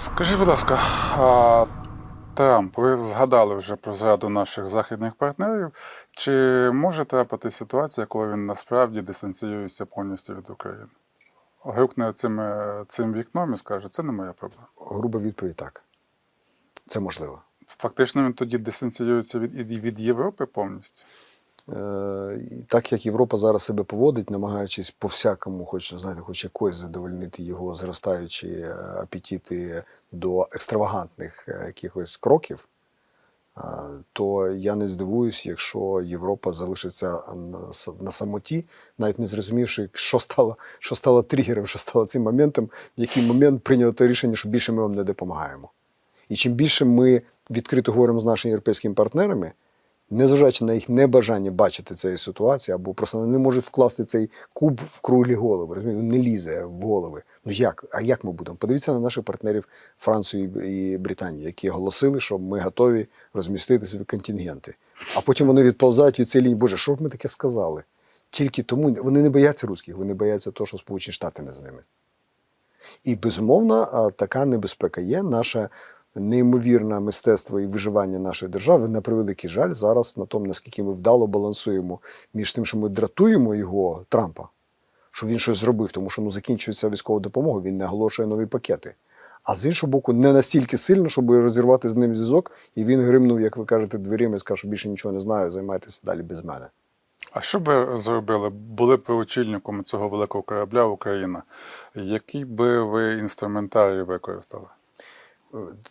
Скажіть, будь ласка, а Трамп, ви згадали вже про зраду наших західних партнерів. Чи може трапити ситуація, коли він насправді дистанціюється повністю від України? Грюкне цим, цим вікном і скаже, це не моя проблема. Груба відповідь так. Це можливо. Фактично він тоді дистанціюється від, від Європи повністю. Е, так як Європа зараз себе поводить, намагаючись по всякому, хоч знаєте, хоч якось задовольнити його зростаючі е, апетити до екстравагантних е, якихось кроків, то я не здивуюсь, якщо Європа залишиться на, самоті, навіть не зрозумівши, що стало, що стало тригером, що стало цим моментом, в який момент прийнято рішення, що більше ми вам не допомагаємо. І чим більше ми відкрито говоримо з нашими європейськими партнерами, незважаючи на їх небажання бачити цієї ситуації, або просто вони не можуть вкласти цей куб в круглі голови. Розумієте? Він не лізе в голови. Ну як? А як ми будемо? Подивіться на наших партнерів Франції і Британії, які оголосили, що ми готові розмістити собі контингенти. А потім вони відповзають від цієї лінії. Боже, що ж ми таке сказали? Тільки тому вони не бояться русських, вони бояться того, що Сполучені Штати не з ними. І безумовно, така небезпека є. Наше неймовірне мистецтво і виживання нашої держави, на превеликий жаль, зараз на тому, наскільки ми вдало балансуємо між тим, що ми дратуємо його Трампа, що він щось зробив, тому що ну, закінчується військова допомога, він не оголошує нові пакети. А з іншого боку, не настільки сильно, щоб розірвати з ним зв'язок, і він гримнув, як ви кажете, дверима і сказав, що більше нічого не знаю, займайтеся далі без мене. А що би зробили? Були б ви очільником цього великого корабля Україна? Який би ви інструментарій використали?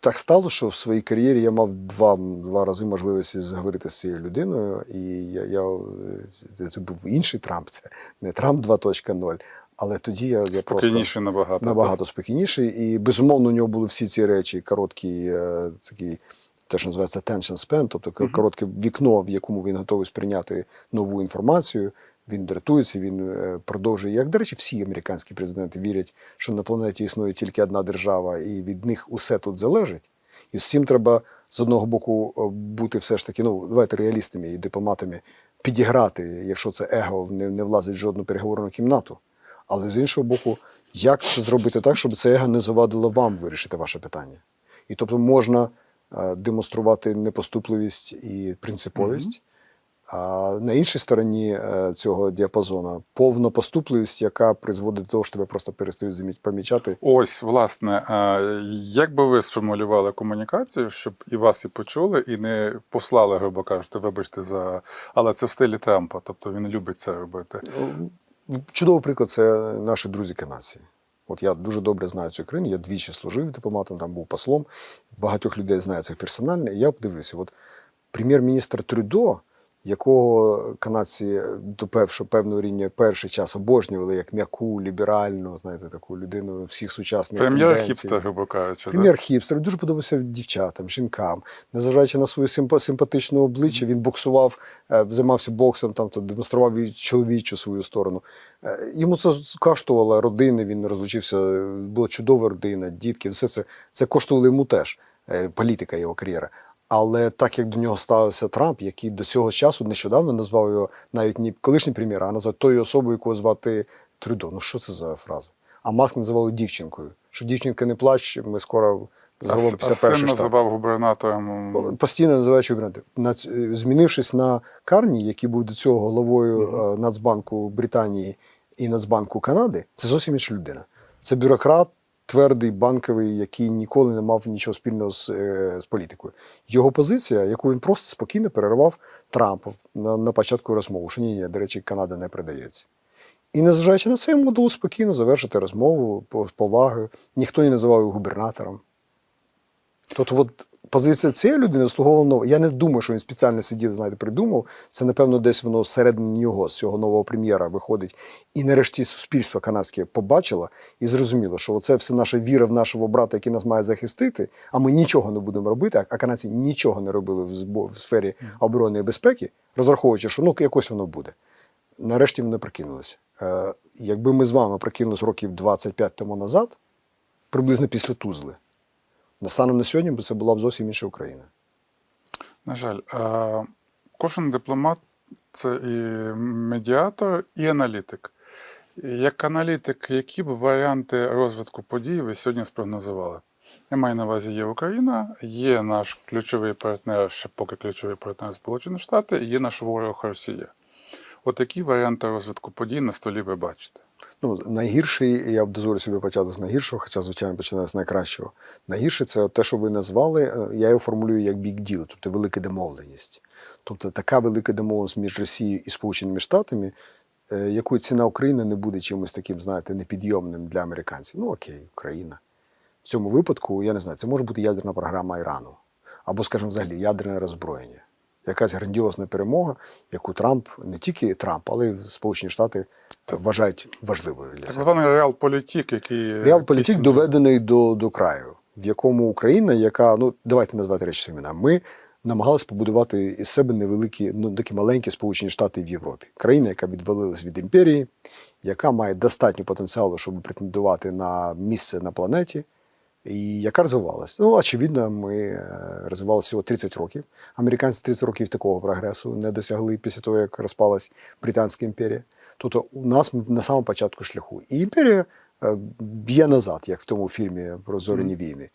Так стало, що в своїй кар'єрі я мав два, два рази можливості заговорити з цією людиною, і я, я е, це був інший Трамп, це не Трамп 2.0, але тоді я, я просто набагато. набагато спокійніший. І безумовно у нього були всі ці речі, короткий е, такий. Те, що називається attention span, тобто коротке вікно, в якому він готовий сприйняти нову інформацію. Він дратується, він е, продовжує. Як, до речі, всі американські президенти вірять, що на планеті існує тільки одна держава, і від них усе тут залежить. І всім треба з одного боку е, бути все ж таки, ну давайте реалістами і дипломатами, підіграти, якщо це его не, не влазить в жодну переговорну кімнату. Але з іншого боку, як це зробити так, щоб це его не завадило вам вирішити ваше питання? І тобто можна е, демонструвати непоступливість і принциповість. А на іншій стороні е, цього діапазону повна поступливість, яка призводить до того, що тебе просто перестають помічати. Ось, власне, як би ви сформулювали комунікацію, щоб і вас і почули, і не послали, грубо кажучи, вибачте за. Але це в стилі Трампа, тобто він любить це робити. Ну, Чудовий приклад це наші друзі канадці. От я дуже добре знаю цю країну, я двічі служив дипломатом, там був послом. Багатьох людей знає це персонально. І я подивився, от прем'єр-міністр Трюдо, якого канадці до певшого певного рівня перший час обожнювали як м'яку, ліберальну, знаєте, таку людину всіх сучасних прем'єр-хіпстер, грубо кажучи. Прем'єр хіпстер дуже подобався дівчатам, жінкам. Незважаючи на своє симпатичне обличчя, він боксував, е, займався боксом, там то демонстрував і чоловічу свою сторону. Е, Йому це коштувало родини. Він розлучився, була чудова родина, дітки. Все це це коштувало йому теж е, політика його кар'єра. Але так як до нього ставився Трамп, який до цього часу нещодавно назвав його навіть не колишнім прем'єром, а назвав тою особою, яку звати Трюдо. Ну що це за фраза? А Маск називав його дівчинкою. Що дівчинка не плач, ми скоро зробимо а 51 називав губернатором. Постійно називаючи губернатор. Нац- е, Змінившись на Карні, який був до цього головою е, Нацбанку Британії і Нацбанку Канади, це зовсім інша людина. Це бюрократ, твердий банковий, який ніколи не мав нічого спільного з, е, з політикою. Його позиція, яку він просто спокійно перервав Трампа на, на початку розмови, що ні, ні, до речі, Канада не придається. І незважаючи на це, йому вдалося спокійно завершити розмову з повагою. Ніхто не називав його губернатором. Тобто, от позиція цієї людини заслуговувала нового. Я не думаю, що він спеціально сидів, знаєте, придумав. Це, напевно, десь воно всередині нього, з цього нового прем'єра виходить. І нарешті суспільство канадське побачило і зрозуміло, що це все наша віра в нашого брата, який нас має захистити, а ми нічого не будемо робити, а канадці нічого не робили в, сфері оборони і безпеки, розраховуючи, що ну якось воно буде. Нарешті вони прокинулися. Е, якби ми з вами прокинулись років 25 тому назад, приблизно після Тузли, станом на сьогодні б це була б зовсім інша Україна. На жаль, кожен дипломат це і медіатор, і аналітик. Як аналітик, які б варіанти розвитку подій ви сьогодні спрогнозували? Я маю на увазі є Україна, є наш ключовий партнер, ще поки ключовий партнер Сполучені Штати, і є наш ворог Росія. От які варіанти розвитку подій на столі ви бачите? Ну, найгірший, я б дозволю собі почати з найгіршого, хоча, звичайно, починаю з найкращого. Найгірше це те, що ви назвали, е, я його формулюю як big deal, тобто велика домовленість. Тобто така велика домовленість між Росією і Сполученими Штатами, е, якої ціна України не буде чимось таким, знаєте, непідйомним для американців. Ну окей, Україна. В цьому випадку, я не знаю, це може бути ядерна програма Ірану, або, скажімо, взагалі ядерне роззброєння. Якась грандіозна перемога, яку Трамп, не тільки Трамп, але й Сполучені Штати вважають важливою для Так себе. званий реал-політик, який. Реалполітик який- доведений до, до краю, в якому Україна, яка, ну давайте назвати речі своїми іменами, ми намагалися побудувати із себе невеликі, ну такі маленькі Сполучені Штати в Європі. Країна, яка відвалилась від імперії, яка має достатньо потенціалу, щоб претендувати на місце на планеті, і яка розвивалася. Ну, очевидно, ми е, розвивалися всього 30 років. Американці 30 років такого прогресу не досягли після того, як розпалась Британська імперія. Тобто у нас на самому початку шляху. І імперія е, б'є назад, як в тому фільмі про зоряні війни.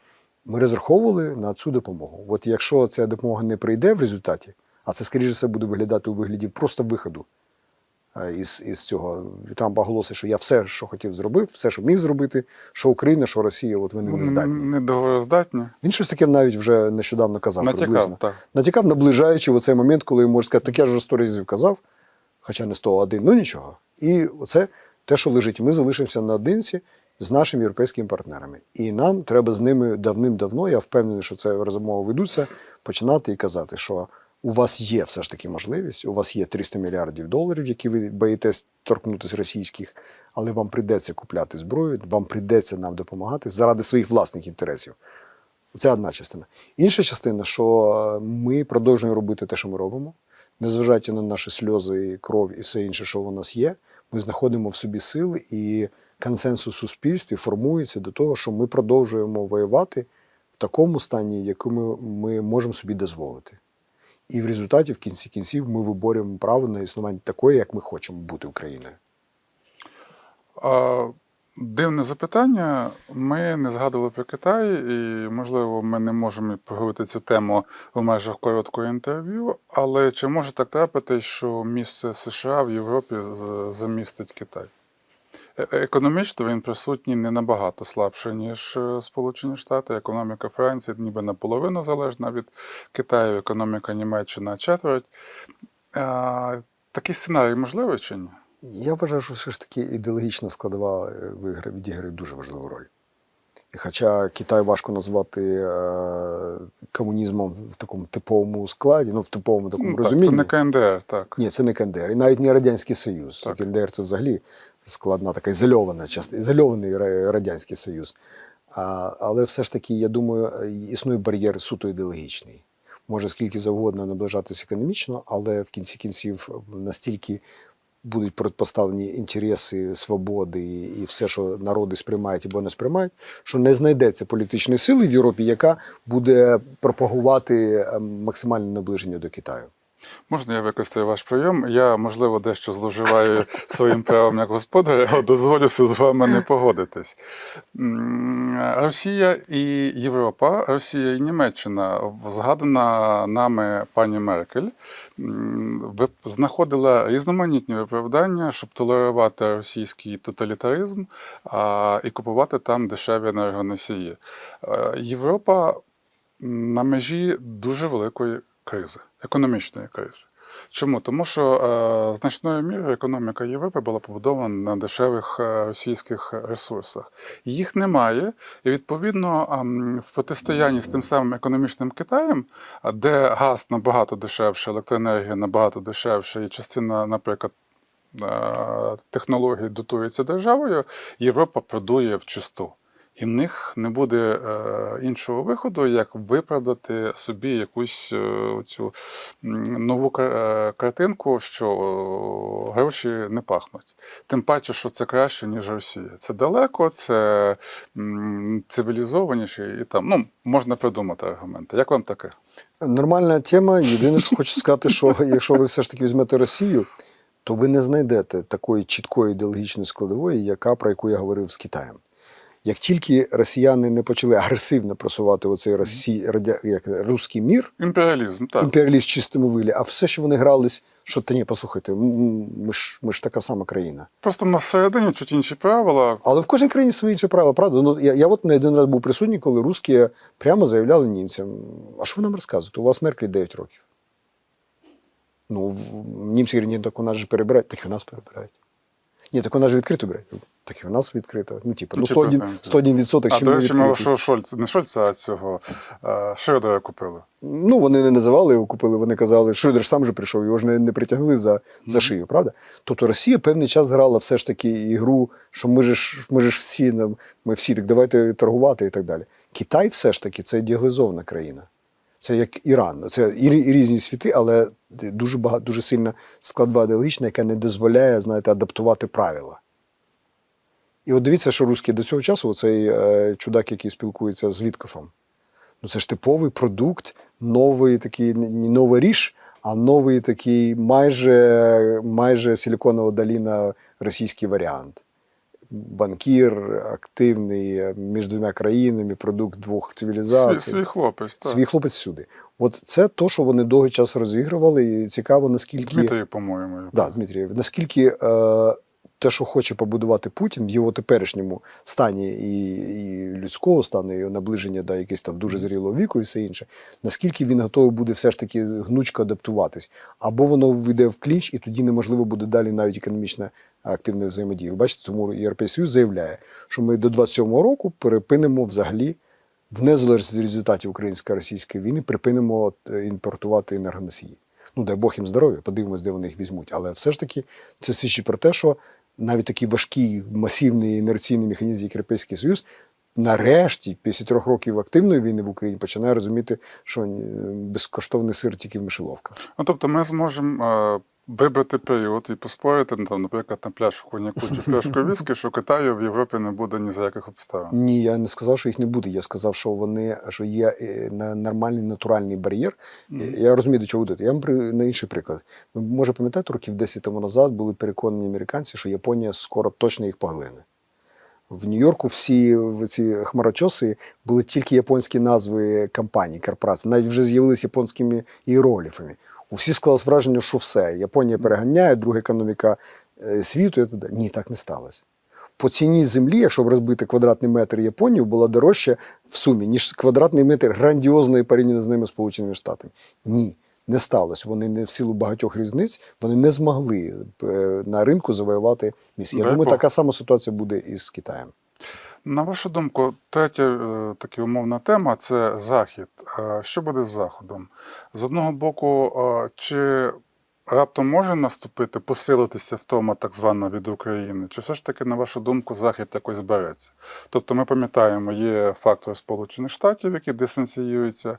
Ми розраховували на цю допомогу. От якщо ця допомога не прийде в результаті, а це, скоріше все, буде виглядати у вигляді просто виходу із, із цього. Трамп оголосив, що я все, що хотів, зробив, все, що міг зробити, що Україна, що Росія, от вони не здатні. Недоговороздатні. Він щось таке навіть вже нещодавно казав. Натякав, приблизно. так. Натякав, наближаючи в цей момент, коли можна сказати, так я ж сто разів казав, хоча не сто, один, ну нічого. І це те, що лежить. Ми залишимося наодинці з нашими європейськими партнерами. І нам треба з ними давним-давно, я впевнений, що це розмови ведуться, починати і казати, що у вас є все ж таки можливість, у вас є 300 мільярдів доларів, які ви боїтесь торкнутися російських, але вам прийдеться купляти зброю, вам прийдеться нам допомагати заради своїх власних інтересів. Це одна частина. Інша частина, що е, ми продовжуємо робити те, що ми робимо, незважаючи на наші сльози, кров і все інше, що у нас є, ми знаходимо в собі сили і консенсус суспільстві формується до того, що ми продовжуємо воювати в такому стані, якому ми можемо собі дозволити. І в результаті, в кінці кінців, ми виборюємо право на існування такої, як ми хочемо бути Україною. А, дивне запитання. Ми не згадували про Китай, і, можливо, ми не можемо поговорити цю тему в межах короткого інтерв'ю. Але чи може так трапитись, що місце США в Європі замістить Китай? Е- Економічно він присутній не набагато слабше, ніж е, Сполучені Штати. Економіка Франції ніби наполовину залежна від Китаю, економіка Німеччини четверть. Такий сценарій можливий чи ні? Я вважаю, що все ж таки ідеологічна складова е, відіграє дуже важливу роль. І хоча Китай важко назвати е, комунізмом в такому типовому складі, ну в типовому такому Ну, так, розумінні. це не КНДР, так. Ні, це не КНДР, і навіть не Радянський Союз. Так. КНДР це взагалі складна така ізольована частина, ізольований Радянський Союз. А, але все ж таки, я думаю, е, існує бар'єр суто ідеологічний. Може скільки завгодно наближатися економічно, але в кінці кінців настільки будуть предпоставлені інтереси, свободи і все, що народи сприймають або не сприймають, що не знайдеться політичної сили в Європі, яка буде пропагувати ем, максимальне наближення до Китаю. Можна я використаю ваш прийом? Я, можливо, дещо зловживаю своїм правом як господар, але дозволюся з вами не погодитись. Росія і Європа, Росія і Німеччина, згадана нами пані Меркель, знаходила різноманітні виправдання, щоб толерувати російський тоталітаризм і купувати там дешеві енергоносії. Е, Європа на межі дуже великої кризи, економічної кризи. Чому? Тому що е, значною мірою економіка Європи була побудована на дешевих е, російських ресурсах. Їх немає, і відповідно в протистоянні з тим самим економічним Китаєм, де газ набагато дешевше, електроенергія набагато дешевше, і частина, наприклад, е, технологій дотується державою, Європа продує в чисту. І в них не буде е, іншого виходу, як виправдати собі якусь е, цю нову е, картинку, що гроші не пахнуть. Тим паче, що це краще, ніж Росія. Це далеко, це цивілізованіше, і там ну, можна придумати аргументи. Як вам таке? Нормальна тема. Єдине, що хочу сказати, що якщо ви все ж таки візьмете Росію, то ви не знайдете такої чіткої ідеологічної складової, яка про яку я говорив з Китаєм. Як тільки росіяни не почали агресивно просувати оцей росі... радя... як... руський мір, Імперіалізм, так. імперіаліст в чистому вилі, а все, що вони грались, що та ні, послухайте, ми ж, ми ж така сама країна. Просто на середині чуть інші правила. Але в кожній країні свої інші правила, правда? Ну, я, я от не один раз був присутній, коли русські прямо заявляли німцям: а що ви нам розказуєте? У вас Меркель 9 років. Ну, німці говорять, ні, так у нас же перебирають, так і у нас перебирають. Ні, так у нас же відкрито беруть. Так і у нас відкрито. Ну, типу, Ну, ну, типу, 101, певно. 101 відсоток, А, до не речі, ми що Шольц, не Шольца, а цього Шредера купили. Ну, вони не називали його, купили, вони казали, Шрюдер ж сам же прийшов, його ж не, не притягли за, за шию, правда? Тобто Росія певний час грала все ж таки ігру, що ми ж, ми ж всі, ми всі так давайте торгувати і так далі. Китай все ж таки це ідеалізована країна. Це як Іран. Це і, і різні світи, але дуже багато, дуже сильна складова ідеологічна, яка не дозволяє, знаєте, адаптувати правила. І от дивіться, що русські до цього часу, оцей е, чудак, який спілкується з Віткофом, Ну, це ж типовий продукт, новий такий, не новий ріж, а новий такий майже, майже силіконова доліна російський варіант. Банкір, активний е, між двома країнами, продукт двох цивілізацій. свій хлопець, так. Свій хлопець всюди. От це то, що вони довгий час розігрували, і цікаво, наскільки. Дмитрій, по-моєму. Да, Дмитрієв, наскільки е, те, що хоче побудувати Путін в його теперішньому стані і, і людського стану, і наближення до якогось там дуже зрілого віку і все інше, наскільки він готовий буде все ж таки гнучко адаптуватись, або воно вийде в клінч, і тоді неможливо буде далі навіть економічна активна взаємодія. Ви бачите, тому Європейський Союз заявляє, що ми до 27-го року перепинимо взагалі. В незалежності від результатів українсько-російської війни припинимо е, імпортувати енергоносії. Ну, дай Бог їм здоров'я, подивимось, де вони їх візьмуть. Але все ж таки це свідчить про те, що навіть такий важкий, масивний інерційний механізм, як Європейський Союз, нарешті, після трьох років активної війни в Україні, починає розуміти, що е, безкоштовний сир тільки в мишеловках. Ну, тобто ми зможемо е, вибрати період і поспорити, ну, там, наприклад, на пляшку коньяку чи пляшку віскі, що Китаю в Європі не буде ні за яких обставин. Ні, я не сказав, що їх не буде. Я сказав, що вони що є е, на- нормальний натуральний бар'єр. Я розумію, до чого ведете. Я вам при на інший приклад. Ви може пам'ятаєте, років 10 тому назад були переконані американці, що Японія скоро точно їх поглине. В Нью-Йорку всі ці хмарочоси були тільки японські назви компаній, корпорацій. Навіть вже з'явилися японськими іерогліфами. У всіх склалось враження, що все. Японія переганяє, друга економіка е, світу і так далі. Ні, так не сталося. По ціні землі, якщо б розбити квадратний метр Японії, була дорожча в сумі, ніж квадратний метр грандіозної порівняно з ними Сполученими Штатами. Ні, не сталося. Вони не в силу багатьох різниць вони не змогли е, на ринку завоювати місце. Я Дай думаю, така сама ситуація буде і з Китаєм. На вашу думку, третя е, така умовна тема це Захід. Що буде з Заходом? З одного боку, чи раптом може наступити, посилитися втома так звана від України? Чи все ж таки, на вашу думку, Захід якось збереться? Тобто ми пам'ятаємо, є фактор Сполучених Штатів, які дистанціюються,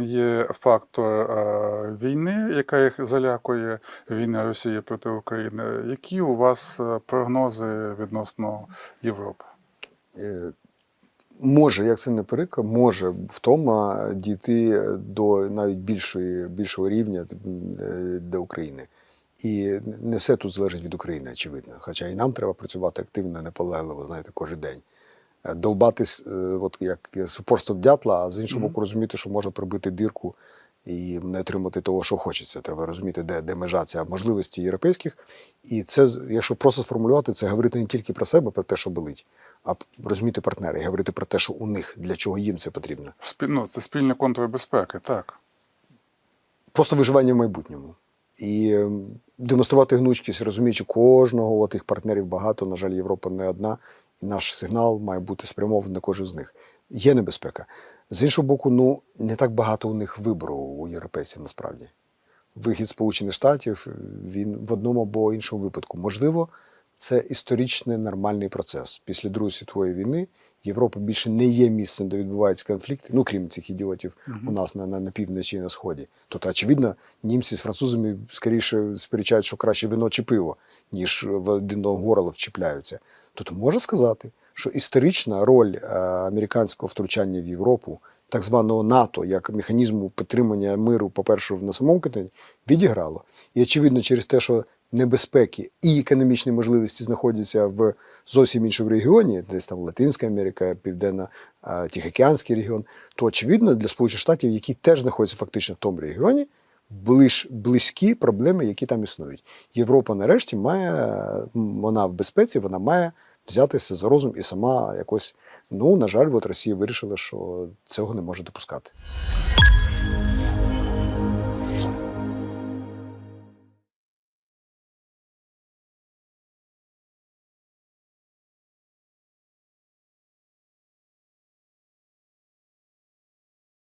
є фактор війни, яка їх залякує, війна Росії проти України. Які у вас е, прогнози відносно Європи? Е, Може, як це не перика, може втома дійти до навіть більшої, більшого рівня е, до України. І не все тут залежить від України, очевидно. Хоча і нам треба працювати активно, наполегливо, знаєте, кожен день. Е, Долбатись, е, от як супорство дятла, а з іншого Мгм. боку, розуміти, що можна пробити дірку і не отримати того, що хочеться. Треба розуміти, де, де межа ця можливості європейських. І це, якщо просто сформулювати, це говорити не тільки про себе, про те, що болить, а розуміти партнера і говорити про те, що у них, для чого їм це потрібно. Спіль- ну, це спільні контури безпеки, так. Просто виживання в майбутньому. І ем, демонструвати гнучкість, розуміючи кожного тих партнерів багато. На жаль, Європа не одна, і наш сигнал має бути спрямований на кожен з них. Є небезпека. З іншого боку, ну не так багато у них вибору у європейців насправді. Вихід Сполучених Штатів він в одному або іншому випадку. Можливо, це історичний нормальний процес. Після Другої світової війни Європа більше не є місцем, де відбуваються конфлікти, ну крім цих ідіотів у нас на, на, на півночі і на сході. Тобто, очевидно, німці з французами скоріше сперечають, що краще вино чи пиво, ніж в один до горло вчіпляються. Тобто можна сказати, що історична роль е, американського втручання в Європу, так званого НАТО, як механізму підтримання миру, по-перше, на самому континенті, відіграло. І очевидно, через те, що небезпеки і економічні можливості знаходяться в зовсім іншому регіоні, десь там Латинська Америка, Південна Тихоокеанський регіон, то очевидно для Сполучених Штатів, які теж знаходяться фактично в тому регіоні, були близькі проблеми, які там існують. Європа нарешті має, вона в безпеці, вона має взятися за розум і сама якось. Ну, на жаль, от Росія вирішила, що цього не може допускати.